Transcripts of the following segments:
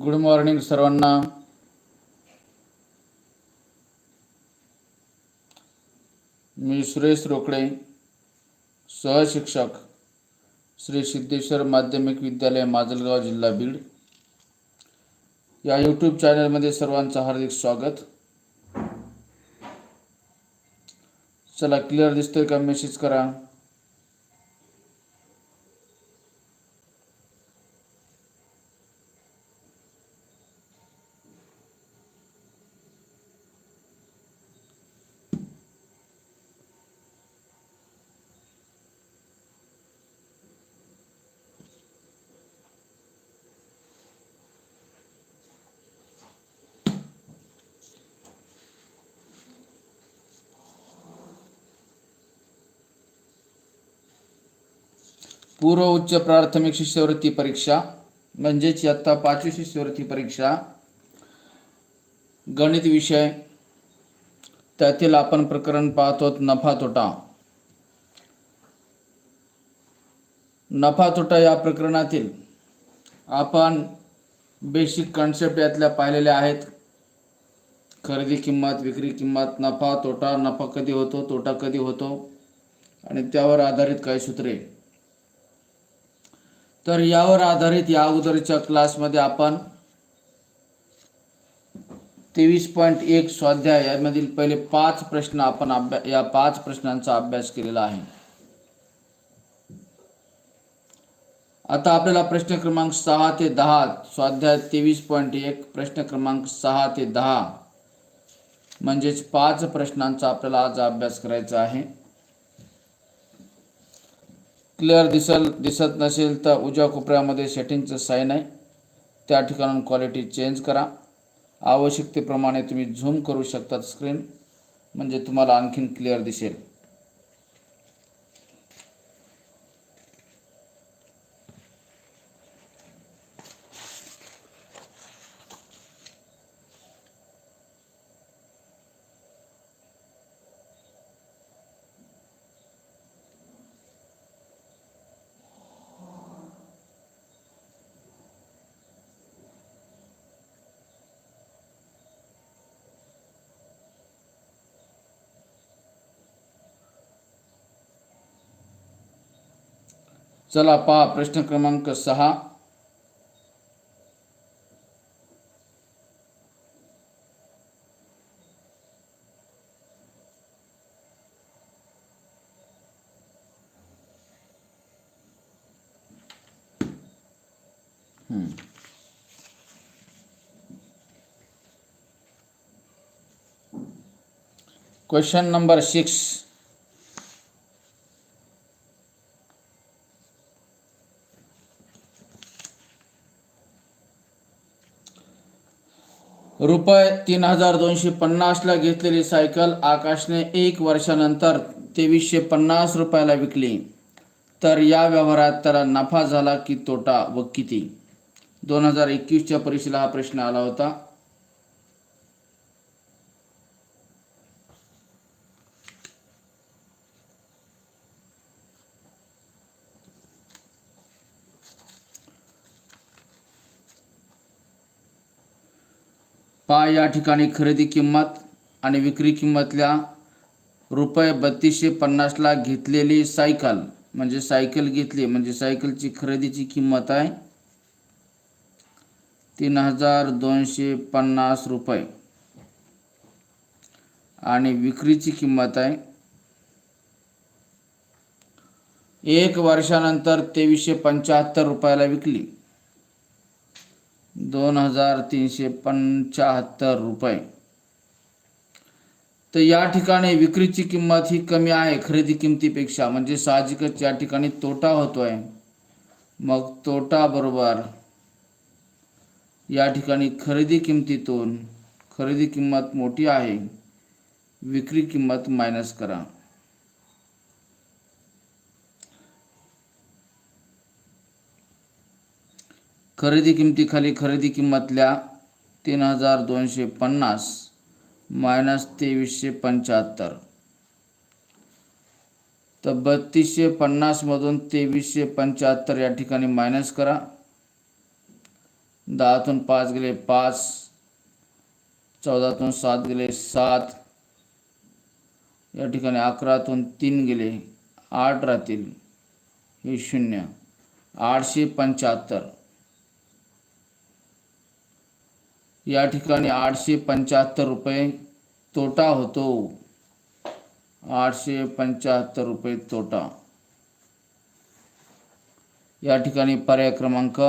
Good morning सर्वांना. मी सुरेश रोकडे सहशिक्षक श्री सिद्धेश्वर माध्यमिक विद्यालय माजलगाव जिल्हा बीड. या यूट्यूब चॅनलमध्ये सर्वांचं हार्दिक स्वागत. चला क्लिअर दिसतोय का मेसेज करा? पूर्व उच्च प्राथमिक शिष्यवृत्ती परीक्षा म्हणजेच इयत्ता पाचवी शिष्यवृत्ती परीक्षा गणित विषय त्यातील आपण प्रकरण पाहतो नफा तोटा. नफा तोटा या प्रकरणातील आपण बेसिक कॉन्सेप्ट यातल्या पाहिलेल्या आहेत. खरेदी किंमत विक्री किंमत नफा तोटा नफा कधी होतो तोटा कधी होतो आणि त्यावर आधारित काही सूत्रे. तर यावर आधारित या अगोदरच्या क्लासमध्ये आपण तेवीस पॉईंट एक स्वाध्याय यामधील पहिले पाच प्रश्न आपण अभ्या या पाच प्रश्नांचा अभ्यास केलेला आहे. आता आपल्याला प्रश्न क्रमांक सहा ते दहा स्वाध्याय तेवीस पॉईंट एक प्रश्न क्रमांक सहा ते दहा म्हणजेच पाच प्रश्नांचा आपल्याला आज अभ्यास करायचा आहे. क्लिअर दिसल दिसत नसेल तर उजव्या कोपऱ्यामध्ये सेटिंगचं साईन आहे. त्या ठिकाणून क्वालिटी चेंज करा. आवश्यकतेप्रमाणे तुम्ही झूम करू शकतात स्क्रीन म्हणजे तुम्हाला आणखीन क्लिअर दिसेल. चला पहा प्रश्न क्रमांक सहा. क्वेश्चन नंबर सिक्स रुपये तीन हजार दोनशे पन्नासला घेतलेली सायकल आकाशने एक वर्षानंतर तेवीसशे पन्नास रुपयाला विकली. तर या व्यवहारात त्याला नफा झाला की तोटा व किती? दोन हजार एकवीसच्या परीक्षेला हा प्रश्न आला होता. पा या ठिकाणी खरेदी किंमत आणि विक्री किंमतल्या रुपये बत्तीसशे पन्नासला घेतलेली सायकल. म्हणजे सायकल घेतली. म्हणजे सायकलची खरेदीची किंमत आहे तीन हजार दोनशे पन्नास रुपये. आणि विक्रीची किंमत आहे एक वर्षानंतर तेवीसशे पंच्याहत्तर रुपयाला विकली. दोन हजार तीनशे पंच्याहत्तर रुपये. तर या ठिकाणी विक्रीची किंमत ही कमी आहे खरेदी किमतीपेक्षा. म्हणजे साहजिकच या ठिकाणी तोटा होतोय. मग तोटा बरोबर या ठिकाणी खरेदी किमतीतून खरेदी किंमत मोठी आहे विक्री किंमत मायनस करा. खरेदी किमतीखाली खरेदी किंमतल्या तीन हजार दोनशे पन्नास मायनस तेवीसशे पंच्याहत्तर. तर बत्तीसशे पन्नासमधून तेवीसशे पंच्याहत्तर या ठिकाणी मायनस करा. दहातून पाच गेले पाच चौदातून सात गेले सात या ठिकाणी अकरातून तीन गेले आठ राहतील. हे शून्य. आठशे पंच्याहत्तर. या ठिकाणी आठशे पंच्याहत्तर रुपये तोटा होतो. आठशे पंच्याहत्तर रुपये तोटा. या ठिकाणी पर्याय क्रमांक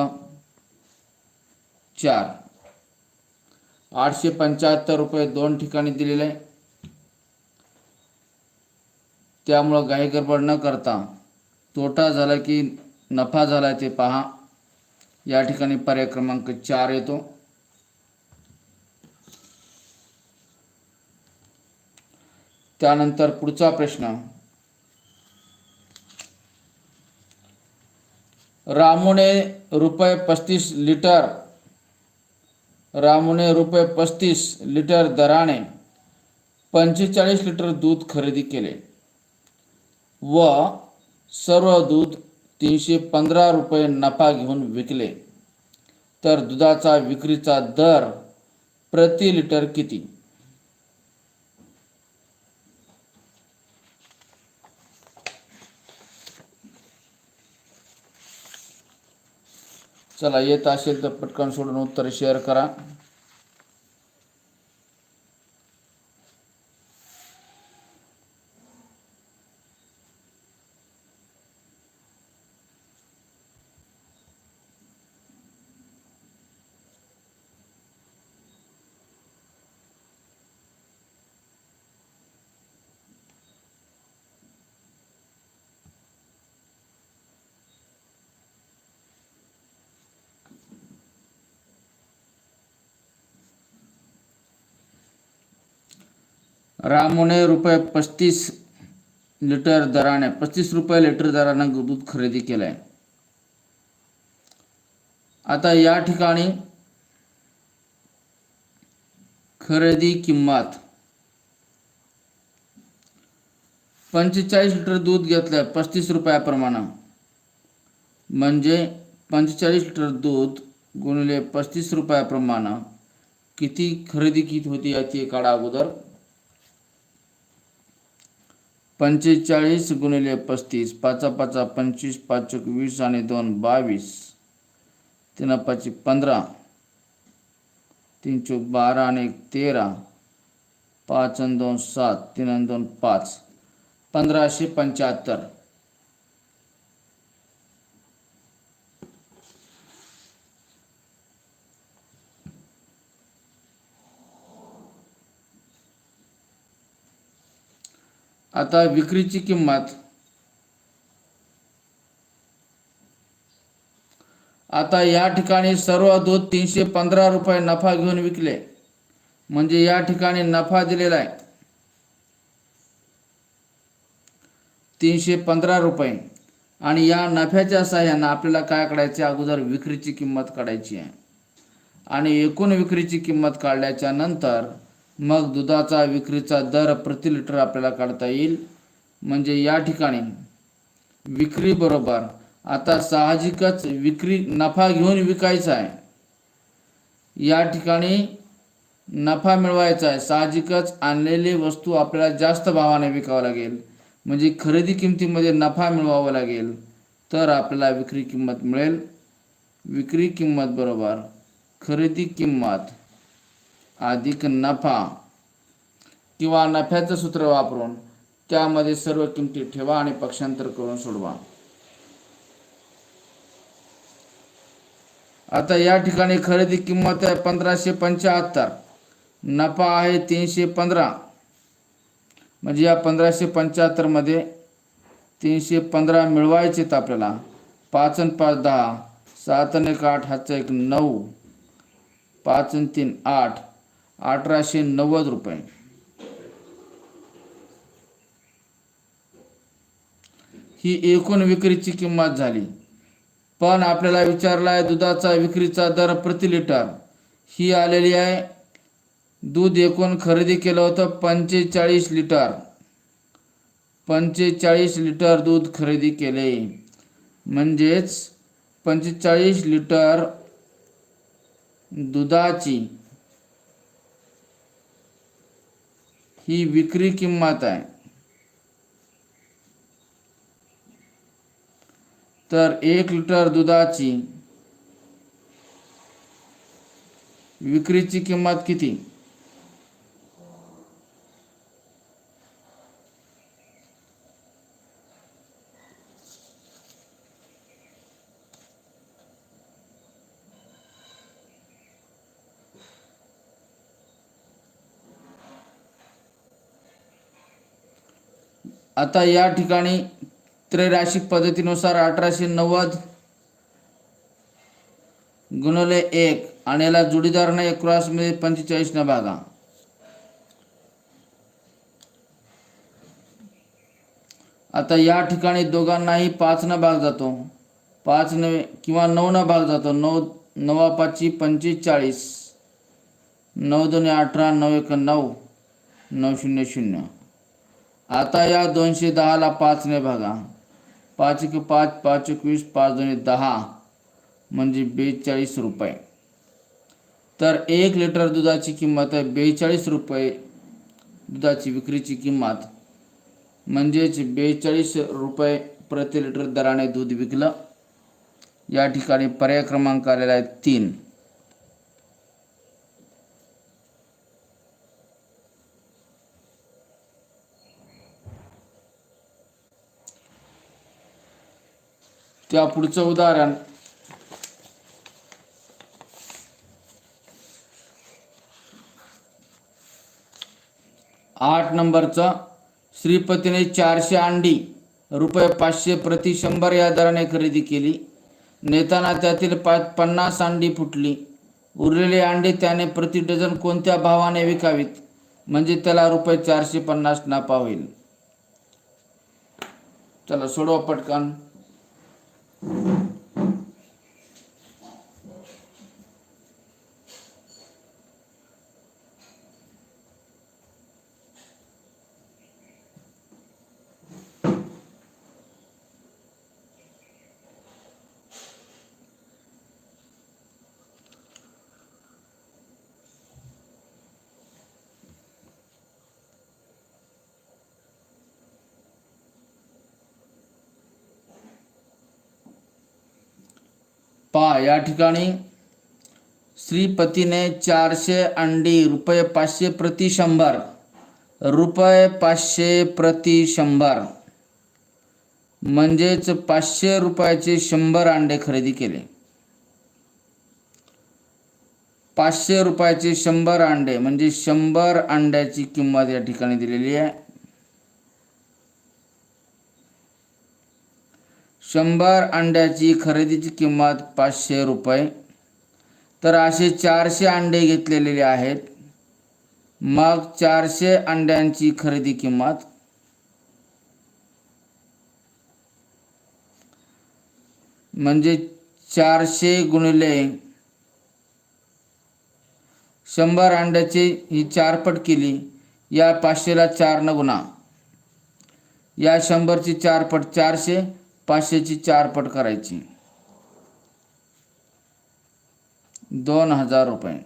चार. आठशे पंच्याहत्तर रुपये दोन ठिकाणी दिलेले. आहे त्यामुळं गाई गडबड न करता तोटा झाला की नफा झाला ते पहा. या ठिकाणी पर्याय क्रमांक चार येतो. त्यानंतर पुढचा प्रश्न. रामूने रुपये पस्तीस लिटर रामूने रुपये पस्तीस लिटर दराने पंचेचाळीस लिटर दूध खरेदी केले व सर्व दूध तीनशे पंधरा रुपये नफा घेऊन विकले. तर दुधाचा विक्रीचा दर प्रति लिटर किती? चला येत असेल तर पटकन सोडून उत्तर शेअर करा. रामूने रुपये पस्तीस लिटर दराने पस्तीस रुपये लिटर दरानं दूध खरेदी केलंय आता या खरेदी किंमत पंचेचाळीस लिटर दूध घेतलंय पस्तीस रुपयाप्रमाणे म्हणजे पंचेचाळीस लिटर दूध गुणिले पस्तीस रुपयाप्रमाणे किती खरेदी किती होती याची काढा अगोदर पंचेचाळीस गुणिले पस्तीस पाचा पाचा पंचवीस पाच वीस आणि दोन बावीस. तीन पाचशे पंधरा. तीन चौक बारा आणि एक तेरा. पाच आणि दोन सात तीन आणि दोन पाच. पंधराशे पंच्याहत्तर. आता विक्रीची किंमत. आता या ठिकाणी सर्व दूध तीनशे पंधरा रुपये नफा घेऊन विकले. म्हणजे या ठिकाणी नफा दिलेला आहे. तीनशे पंधरा रुपये. आणि या नफ्याच्या सहाय्यानं आपल्याला काय काढायचे? अगोदर विक्रीची किंमत काढायची आहे. आणि एकूण विक्रीची किंमत काढल्याच्या नंतर मग दुधाचा विक्रीचा दर प्रति लिटर आपल्याला काढता येईल. म्हणजे या ठिकाणी विक्री बरोबर आता साहजिकच विक्री नफा घेऊन विकायचा आहे. या ठिकाणी नफा मिळवायचा आहे. साहजिकच आणलेली वस्तू आपल्याला जास्त भावाने विकावं लागेल. म्हणजे खरेदी किमतीमध्ये नफा मिळवावा लागेल. तर आपल्याला विक्री किंमत मिळेल. विक्री किंमत बरोबर खरेदी किंमत अधिक नफा किंवा नफ्याचं सूत्र वापरून त्यामध्ये सर्व किमती ठेवा आणि पक्षांतर करून सोडवा. आता या ठिकाणी खरेदी किंमत आहे पंधराशे पंच्याहत्तर. नफा आहे तीनशे पंधरा. म्हणजे या पंधराशे पंच्याहत्तरमध्ये तीनशे पंधरा मिळवायचेत आपल्याला. पाच आणि पाच दहा सात आणि एक आठ हातचा एक नऊ पाच आणि तीन आठ. अठराशे नव्वद रुपये. ही एकूण विक्रीची किंमत झाली. पण आपल्याला विचारला आहे दुधाचा विक्रीचा दर प्रति लिटर. ही आलेली आहे. दूध एकूण खरेदी केलं होतं पंचेचाळीस लिटर. पंचेचाळीस लिटर दूध खरेदी केले. म्हणजेच पंचेचाळीस लिटर दुधाची ही विक्री किंमत आहे. तर एक लिटर दुधाची विक्रीची किंमत किती? आता या ठिकाणी त्रैराशिक पद्धतीनुसार अठराशे नव्वद गुणवले एक आणि याला जोडीदाराने नाही क्रॉसमध्ये पंचेचाळीसनं भागा. आता या ठिकाणी दोघांनाही पाचनं भाग जातो. पाच नवे किंवा नऊनं भाग जातो. नऊ नवा पाचशे पंचेचाळीस. नऊ दोन अठरा नऊ एक नऊ नऊ शून्य शून्य. आता या दोनशे दहाला पाचने भागा पाच एक पाच पाच एकवीस पाच दोन्ही दहा. म्हणजे बेचाळीस रुपये. तर एक लिटर दुधाची किंमत आहे बेचाळीस रुपये दुधाची विक्रीची किंमत. म्हणजेच बेचाळीस रुपये प्रति लिटर दराने दूध विकलं. या ठिकाणी पर्याय क्रमांक आलेला आहे तीन. त्या पुढचं उदाहरण. आठ नंबरचं श्रीपतीने चारशे अंडी रुपये पाचशे प्रति शंभर या दराने खरेदी केली. नेताना त्यातील पाच पन्नास अंडी फुटली. उरलेली अंडी त्याने प्रति डझन कोणत्या भावाने विकावीत? म्हणजे त्याला रुपये चारशे पन्नास नफा होईल. चला सोडवा पटकन. you. पा या ठिकाणी श्रीपतीने चारशे अंडी रुपये पाचशे प्रति शंभर रुपये पाचशे प्रति शंभर म्हणजेच पाचशे रुपयाचे शंभर अंडे खरेदी केले. पाचशे रुपयाचे शंभर अंडे म्हणजे शंभर अंड्याची किंमत या ठिकाणी दिलेली आहे. शंभर अंड्याची खरेदीची किंमत पाचशे रुपये. तर असे चारशे अंडे घेतलेले आहेत. मग चारशे अंड्यांची खरेदी किंमत. म्हणजे चारशे गुणिले शंभर अंड्याची ही चारपट केली. या पाचशेला चार न गुणा. या शंभरची चारपट चारशे. पाचशेची चारपट करायची. दोन हजार रुपये.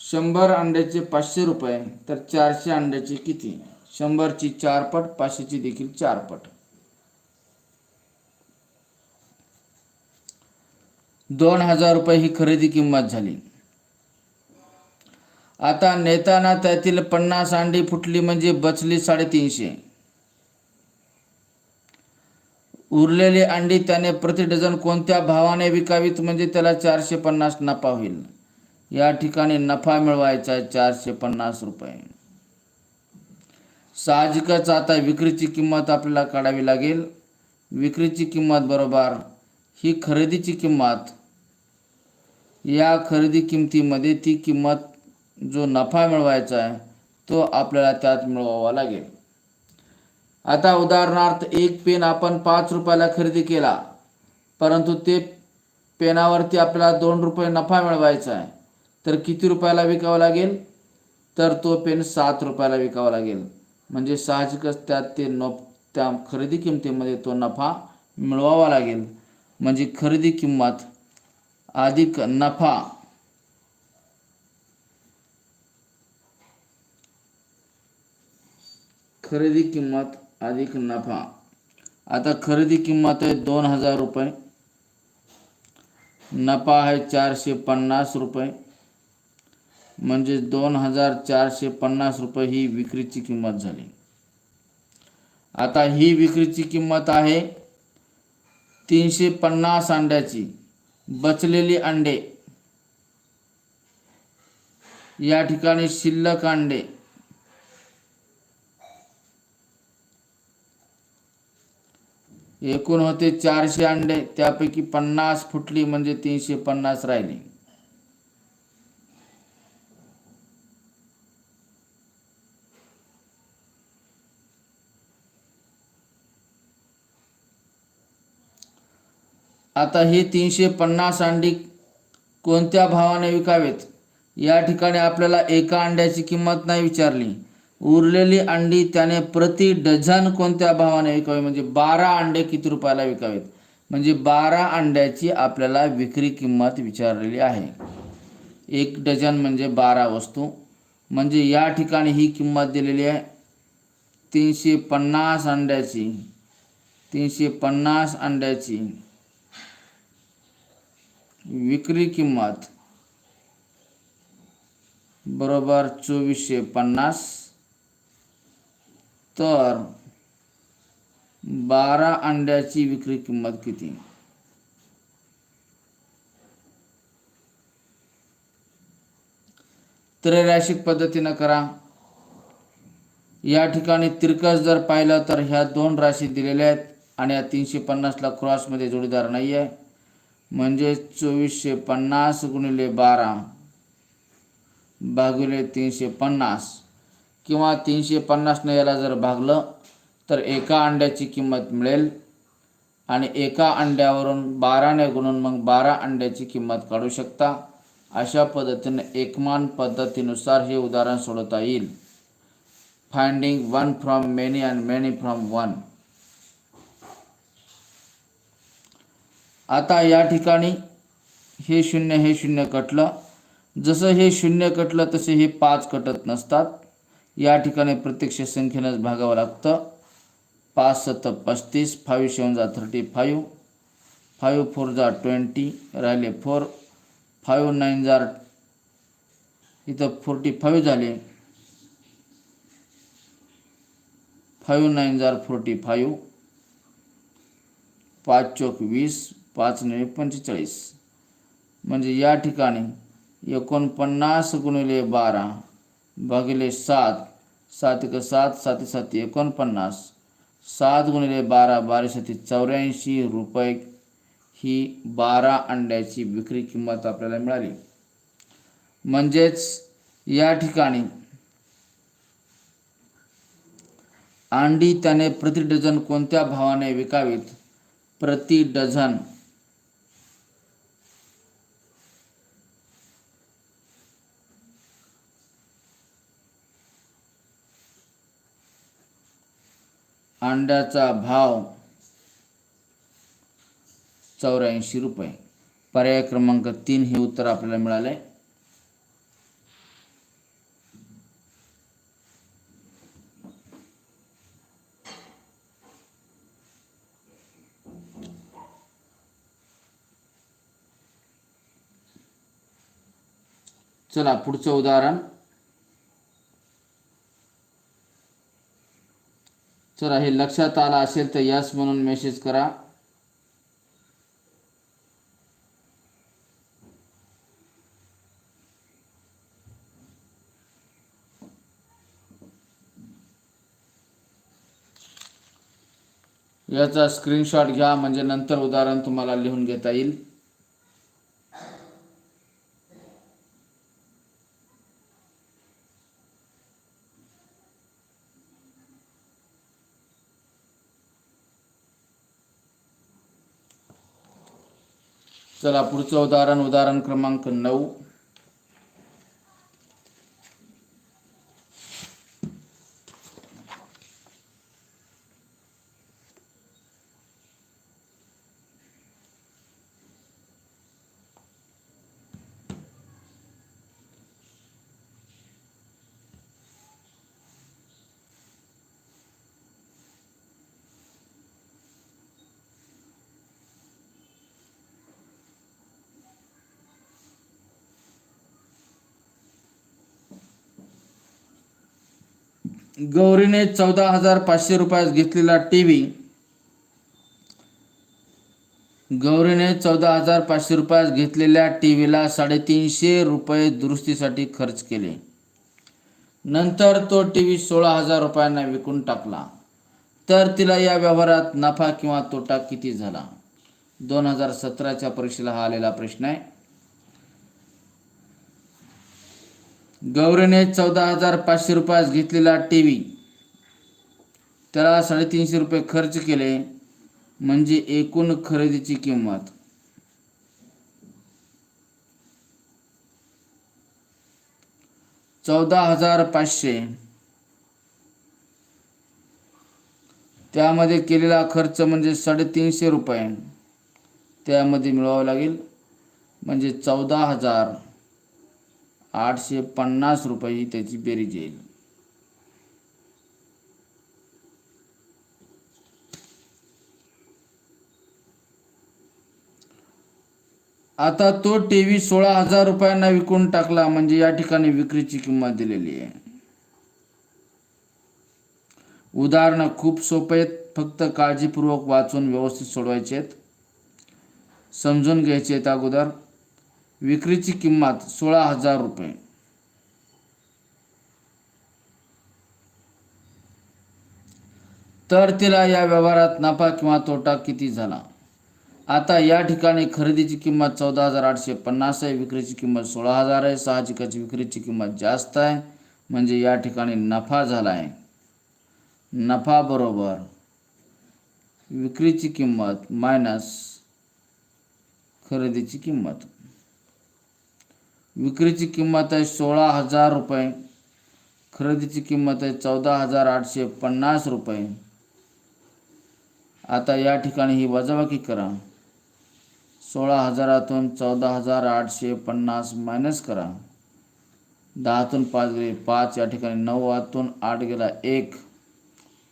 शंभर अंड्याचे पाचशे रुपये तर चारशे अंड्याचे किती? शंभरची चारपट पाचशेची देखील चारपट दोन हजार रुपये ही खरेदी किंमत झाली. आता नेताना त्यातील पन्नास अंडी फुटली म्हणजे बचली साडेतीनशे. उरलेली अंडी त्याने प्रति डझन कोणत्या भावाने विकावीत म्हणजे त्याला चारशे पन्नास नफा होईल? या ठिकाणी नफा मिळवायचा आहे चारशे पन्नास रुपये. साहजिकच आता विक्रीची किंमत आपल्याला काढावी लागेल. विक्रीची किंमत बरोबर ही खरेदीची किंमत. या खरेदी किमतीमध्ये ती किंमत जो नफा मिळवायचा आहे तो आपल्याला त्यात मिळवावा लागेल. आता उदाहरणार्थ एक पेन आपण पाच रुपयाला खरेदी केला परंतु ते पेनावरती आपल्याला दोन रुपये नफा मिळवायचा आहे. तर किती रुपयाला विकावं लागेल? तर तो पेन सात रुपयाला विकावा लागेल. म्हणजे साहजिकच त्यात ते न त्या खरेदी किमतीमध्ये तो नफा मिळवावा लागेल. म्हणजे खरेदी किंमत अधिक नफा खरेदी किंमत अधिक नफा. आता खरेदी किंमत आहे दोन हजार रुपये. नफा आहे चारशे पन्नास रुपये. म्हणजे दोन हजार चारशे पन्नास रुपये ही विक्रीची किंमत झाली. आता ही विक्रीची किंमत आहे तीनशे पन्नास अंड्याची. बचलेली अंडे. या ठिकाणी शिल्लक अंडे. एकूण होते चारशे अंडे त्यापैकी पन्नास फुटली म्हणजे तीनशे पन्नास राहिली. आता ही तीनशे पन्नास अंडी कोणत्या भावाने विकावेत? या ठिकाणी आपल्याला एका अंड्याची किंमत नाही विचारली. उरलेली अंडी त्याने प्रति डझन कोणत्या भावाने विकावी? म्हणजे बारा अंडे किती रुपयाला विकावेत? म्हणजे बारा अंड्याची आपल्याला विक्री किंमत विचारलेली आहे. एक डझन म्हणजे बारा वस्तू. म्हणजे या ठिकाणी ही किंमत दिलेली आहे. तीनशे पन्नास अंड्याची. तीनशे पन्नास अंड्याची विक्री किंमत बरोबर चोवीसशे पन्नास. तर बारा अंड्याची विक्री किंमत किती? त्रैराशिक पद्धतीनं करा. या ठिकाणी तिरकस जर पाहिलं तर ह्या दोन राशी दिलेल्या आहेत आणि या तीनशे पन्नासला क्रॉसमध्ये जोडीदार नाही आहे म्हणजे चोवीसशे पन्नास गुणिले बारा भागिले तीनशे पन्नास. किंवा तीनशे पन्नासनं याला जर भागलं तर एका अंड्याची किंमत मिळेल. आणि एका अंड्यावरून बाराने गुणून मग बारा अंड्याची किंमत काढू शकता. अशा पद्धतीने एकमान पद्धतीनुसार हे उदाहरण सोडवता येईल. Finding one from many and many from one आता या ठिकाणी हे शून्य हे शून्य कटलं. जसं हे शून्य कटलं तसे हे पाच कटत नसतात. या ठिकाणी प्रत्यक्ष संख्येनंच भागावं लागतं. पाच सत पस्तीस फाईव्ह सेवन जा थर्टी फाईव्ह फाईव्ह फोर जा ट्वेंटी राहिले फोर फाईव्ह नाईन जार इथं फोर्टी फाईव्ह झाले. फाईव्ह नाईन जार फोर्टी फाईव्ह पाच चौक वीस पाच नवे पंचेचाळीस. म्हणजे या ठिकाणी एकोणपन्नास गुणिले बारा भागिले सात सात एक सात सात सात एकोणपन्नास. सात गुणिले बारा बारा साती चौऱ्याऐंशी रुपये ही बारा अंड्याची विक्री किंमत आपल्याला मिळाली. म्हणजेच या ठिकाणी अंडी त्याने प्रति डझन कोणत्या भावाने विकावीत? प्रति डझन अंड्याचा भाव चौऱ्याऐंशी रुपये. पर्याय क्रमांक तीन हे उत्तर आपल्याला मिळाले चला पुढचं उदाहरण. चला हे लक्षात आलं असेल तर यस म्हणून मेसेज करा. याचा स्क्रीनशॉट घ्या म्हणजे नंतर उदाहरण तुम्हाला लिहून घेता येईल. चला पुढचं उदाहरण उदाहरण क्रमांक नऊ. गौरीने चौदा हजार पाचशे रुपयात घेतलेला टी व्ही गौरीने चौदा हजार पाचशे रुपयात घेतलेल्या टी व्हीला साडेतीनशे रुपये दुरुस्तीसाठी खर्च केले. नंतर तो टी व्ही सोळा हजार रुपयांना विकून टाकला. तर तिला या व्यवहारात नफा किंवा तोटा किती झाला? दोन हजार सतराच्या परीक्षेला हा आलेला प्रश्न आहे. गौरीने चौदा हजार पाचशे रुपयास घेतलेला टी व्ही. त्याला साडेतीनशे रुपये खर्च केले म्हणजे एकूण खरेदीची किंमत. चौदा हजार पाचशे. त्यामध्ये केलेला खर्च म्हणजे साडेतीनशे रुपये. त्यामध्ये मिळवावं लागेल म्हणजे चौदा हजार. आठशे पन्नास रुपये ही त्याची बेरीज येईल. आता तो टी व्ही सोळा हजार रुपयांना विकून टाकला म्हणजे या ठिकाणी विक्रीची किंमत दिलेली आहे. उदाहरणं खूप सोपे आहेत फक्त काळजीपूर्वक वाचून व्यवस्थित सोडवायचे आहेत. समजून घ्यायचे आहेत अगोदर. विक्रीची किंमत सोळा हजार रुपये. तर तिला या व्यवहारात नफा किंवा तोटा किती झाला? आता या ठिकाणी खरेदीची किंमत चौदा हजार आठशे पन्नास आहे विक्रीची किंमत सोळा हजार आहे साहजिकाची विक्रीची किंमत जास्त आहे म्हणजे या ठिकाणी नफा झाला आहे. नफा बरोबर विक्रीची किंमत मायनस खरेदीची किंमत. विक्रीची किंमत आहे सोळा हजार रुपये. खरेदीची किंमत आहे चौदा हजार आठशे पन्नास रुपये. आता या ठिकाणी ही वजाबाकी करा. सोळा हजारातून चौदा हजार आठशे पन्नास मायनस करा. दहातून पाच गेले पाच या ठिकाणी नऊतून आठ गेला एक.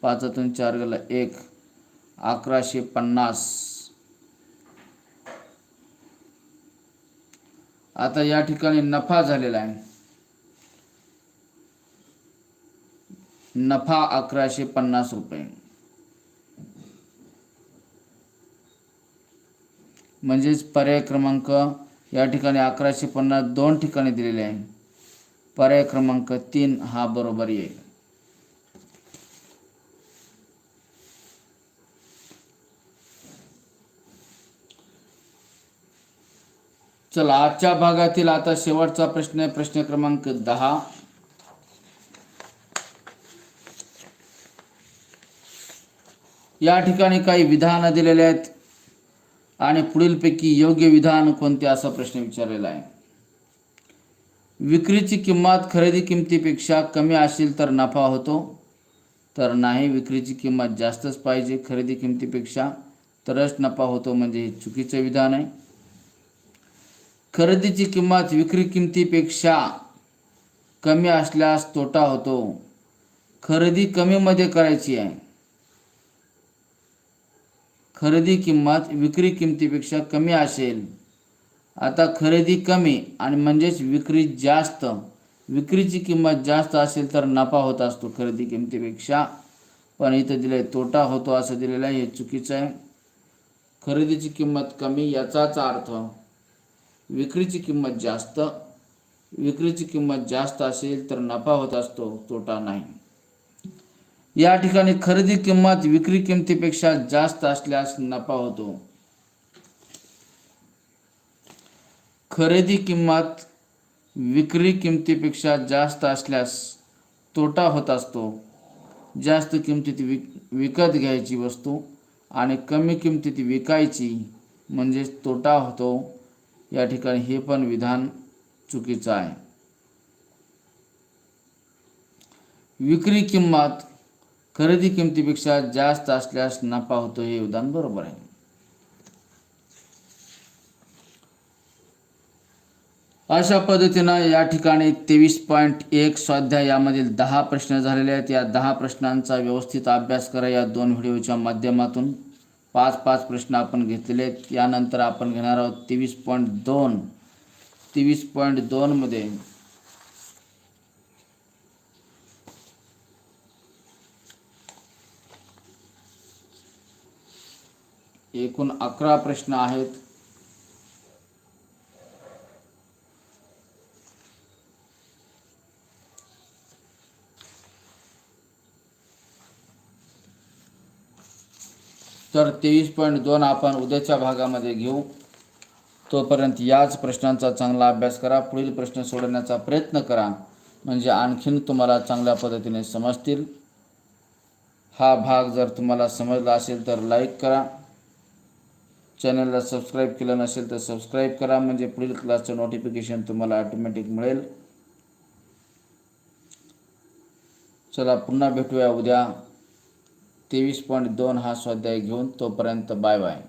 पाचातून चार गेला एक. अकराशे पन्नास. आता या ठिकाणी नफा झालेला आहे. नफा अकराशे पन्नास रुपये. म्हणजेच पर्याय क्रमांक या ठिकाणी अकराशे पन्नास दोन ठिकाणी दिलेले आहे. पर्याय क्रमांक तीन हा बरोबर येईल. चला आजच्या भागातील आता शेवटचा प्रश्न आहे प्रश्न क्रमांक दहा. या ठिकाणी काही विधानं दिलेले आहेत आणि पुढीलपैकी योग्य विधान कोणते असा प्रश्न विचारलेला आहे. विक्रीची किंमत खरेदी किमतीपेक्षा कमी असेल तर नफा होतो तर नाही विक्रीची किंमत जास्तच पाहिजे खरेदी किमतीपेक्षा तरच नफा होतो म्हणजे हे चुकीचं विधान आहे. खरेदीची किंमत विक्री किमतीपेक्षा कमी असल्यास तोटा होतो. खरेदी कमीमध्ये करायची आहे. खरेदी किंमत विक्री किमतीपेक्षा कमी असेल. आता खरेदी कमी आणि म्हणजेच विक्री जास्त. विक्रीची किंमत जास्त असेल तर नफा होत असतो खरेदी किमतीपेक्षा. पण इथं दिलं आहे तोटा होतो असं दिलेलं आहे हे चुकीचं आहे. खरेदीची किंमत कमी याचाच अर्थ विक्रीची किंमत जास्त विक्रीची किंमत जास्त असेल तर नफा होत असतो तोटा नाही. या ठिकाणी खरेदी किंमत विक्री किमतीपेक्षा जास्त असल्यास नफा होतो. खरेदी किंमत विक्री किमतीपेक्षा जास्त असल्यास तोटा होत असतो. जास्त किमतीत विक विकत घ्यायची वस्तू आणि कमी किमतीत विकायची म्हणजेच तोटा होतो. या ठिकाणी हे पण विधान चुकीचं आहे. विक्री किंमत खरेदी किमतीपेक्षा जास्त असल्यास नफा होतो हे विधान बरोबर आहे. अशा पद्धतीनं या ठिकाणी तेवीस पॉईंट एक स्वाध्याय यामधील दहा प्रश्न झालेले आहेत. या दहा प्रश्नांचा व्यवस्थित अभ्यास करा या दोन व्हिडिओच्या माध्यमातून. पाच पाच प्रश्न आपण घेतलेले आहेत. त्यानंतर आपण घेणार आहोत तेवीस पॉईंट दोन. तेवीस पॉईंट दोनमध्ये एकूण अकरा प्रश्न आहेत. तर तेवीस पॉईंट दोन आपण उद्याच्या भागामध्ये घेऊ. तोपर्यंत याच प्रश्नांचा चांगला अभ्यास करा. पुढील प्रश्न सोडवण्याचा प्रयत्न करा. म्हणजे आणखीन तुम्हाला चांगल्या पद्धतीने समजतील. हा भाग जर तुम्हाला समजला असेल तर लाईक करा. चॅनलला सबस्क्राईब केलं नसेल तर सबस्क्राईब करा. म्हणजे पुढील क्लासचं नोटिफिकेशन तुम्हाला ऑटोमॅटिक मिळेल. चला पुन्हा भेटूया उद्या. तेवीस पॉईंट दोन हा स्वाध्याय घेऊन तोपर्यंत बाय बाय.